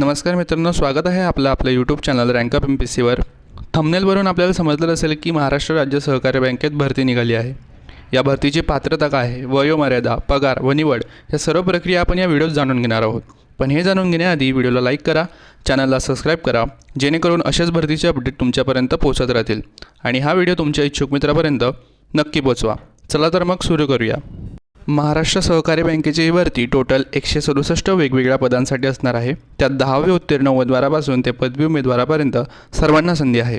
नमस्कार मित्रांनो स्वागत आहे आपलं आपल्या YouTube channel rank up M P सीवर थमनेलवरून आपल्याला समजलं असेल की महाराष्ट्र राज्य सहकारी बँकेत भरती निघाली आहे. या भरतीची पात्रता काय आहे? वयोमर्यादा पगार व निवड या सर्व प्रक्रिया आपण या व्हिडिओत जाणून घेणार आहोत. पण हे जाणून घेण्याआधी व्हिडिओला लाईक करा चॅनलला सबस्क्राईब करा जेणेकरून अशाच भरतीचे अपडेट तुमच्यापर्यंत पोहोचत राहतील. आणि हा व्हिडिओ तुमच्या इच्छुक मित्रापर्यंत नक्की पोचवा चला तर मग सुरू करूया. महाराष्ट्र सहकारी बँकेची ही भरती टोटल एकशे सदुसष्ट वेगवेगळ्या पदांसाठी असणार आहे. त्यात दहावी उत्तीर्ण उमेदवारापासून ते पदवी उमेदवारापर्यंत सर्वांना संधी आहे.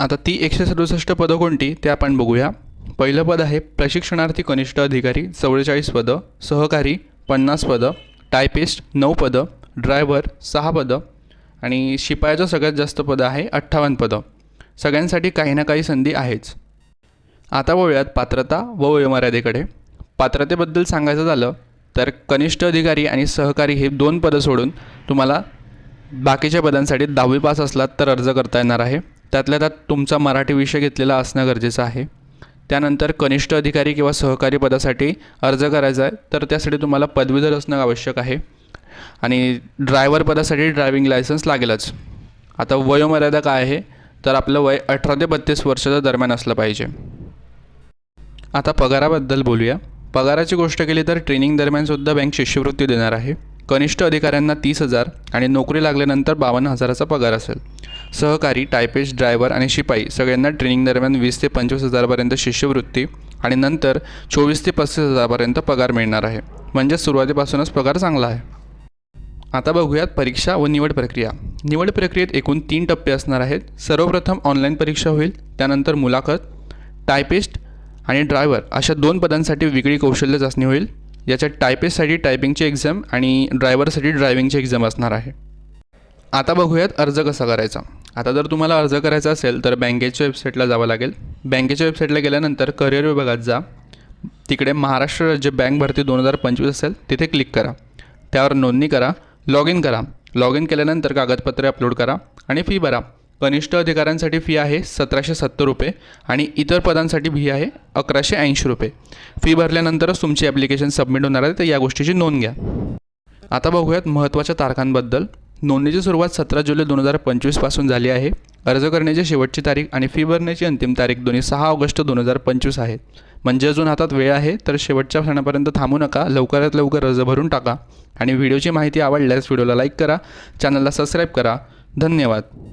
आता ती एकशे सदुसष्ट पदं कोणती ते आपण बघूया. पहिलं पद आहे प्रशिक्षणार्थी कनिष्ठ अधिकारी चव्वेचाळीस पदं सहकारी पन्नास पदं टायपिस्ट नऊ पदं ड्रायव्हर सहा पदं आणि शिपायाचं सगळ्यात जास्त पदं आहे अठ्ठावन्न पदं. सगळ्यांसाठी काही ना काही संधी आहेच. आता वळूयात पात्रता व वयोमर्यादेकडे. पात्रतेबद्दल सांगायचं झालं तर कनिष्ठ अधिकारी आणि सहकारी हे दोन पदं सोडून तुम्हाला बाकीच्या पदांसाठी दहावी पास असलात तर अर्ज करता येणार आहे. त्यातल्या त्यात तुमचा मराठी विषय घेतलेला असणं गरजेचं आहे. त्यानंतर कनिष्ठ अधिकारी किंवा सहकारी पदासाठी अर्ज करायचा आहे तर त्यासाठी तुम्हाला पदवीधर असणं आवश्यक आहे. आणि ड्रायव्हर पदासाठी ड्रायव्हिंग लायसन्स लागेलच. आता वयोमर्यादा काय आहे तर आपलं वय अठरा ते बत्तीस वर्षाच्या दरम्यान असलं पाहिजे. आता पगाराबद्दल बोलूया. पगाराची गोष्ट केली तर ट्रेनिंग दरम्यानसुद्धा बँक शिष्यवृत्ती देणार आहे. कनिष्ठ अधिकाऱ्यांना तीस हजार आणि नोकरी लागल्यानंतर बावन्न हजाराचा पगार असेल. सहकारी टायपेस्ट ड्रायव्हर आणि शिपाई सगळ्यांना ट्रेनिंग दरम्यान वीस ते पंचवीस हजारापर्यंत शिष्यवृत्ती आणि नंतर चोवीस ते पस्तीस हजारापर्यंत पगार मिळणार आहे. म्हणजे सुरुवातीपासूनच पगार चांगला आहे. आता बघूयात परीक्षा व निवड प्रक्रिया. निवड प्रक्रियेत एकूण तीन टप्पे असणार आहेत. सर्वप्रथम ऑनलाईन परीक्षा होईल त्यानंतर मुलाखत टायपिस्ट आणि ड्रायव्हर अशा दोन पदांसाठी वेगळी कौशल्य चाचणी होईल. याच्यात टायपिस्टसाठी टायपिंगची एक्झाम आणि ड्रायव्हरसाठी ड्रायव्हिंगची एक्झाम असणार आहे. आता बघूयात अर्ज कसा करायचा. आता जर तुम्हाला अर्ज करायचा असेल तर बँकेच्या वेबसाईटला जावं लागेल. बँकेच्या वेबसाईटला गेल्यानंतर करिअर विभागात जा. तिकडे महाराष्ट्र राज्य बँक भरती दोन हजार पंचवीस असेल तिथे क्लिक करा. त्यावर नोंदणी करा लॉग इन करा. लॉग इन केल्यानंतर कागदपत्रे अपलोड करा आणि फी भरा. कनिष्ठ अधिकाऱ्यांसाठी फी आहे सतराशे सत्तर रुपये आणि इतर पदांसाठी फी आहे अकराशे ऐंशी रुपये. फी भरल्यानंतरच तुमची ॲप्लिकेशन सबमिट होणार आहे तर या गोष्टीची नोंद घ्या. आता बघूयात महत्त्वाच्या तारखांबद्दल. नोंदणीची सुरुवात सतरा जुलै दोन हजार पंचवीसपासून झाली आहे. अर्ज करण्याची शेवटची तारीख आणि फी भरण्याची अंतिम तारीख दोन्ही सहा ऑगस्ट दोन हजार पंचवीस आहे म्हणजे अजून हातात वेळ आहे तर शेवटच्या क्षणापर्यंत थांबू नका लवकरात लवकर अर्ज भरून टाका. आणि व्हिडिओची माहिती आवडल्यास व्हिडिओला लाईक करा चॅनलला सबस्क्राईब करा. धन्यवाद.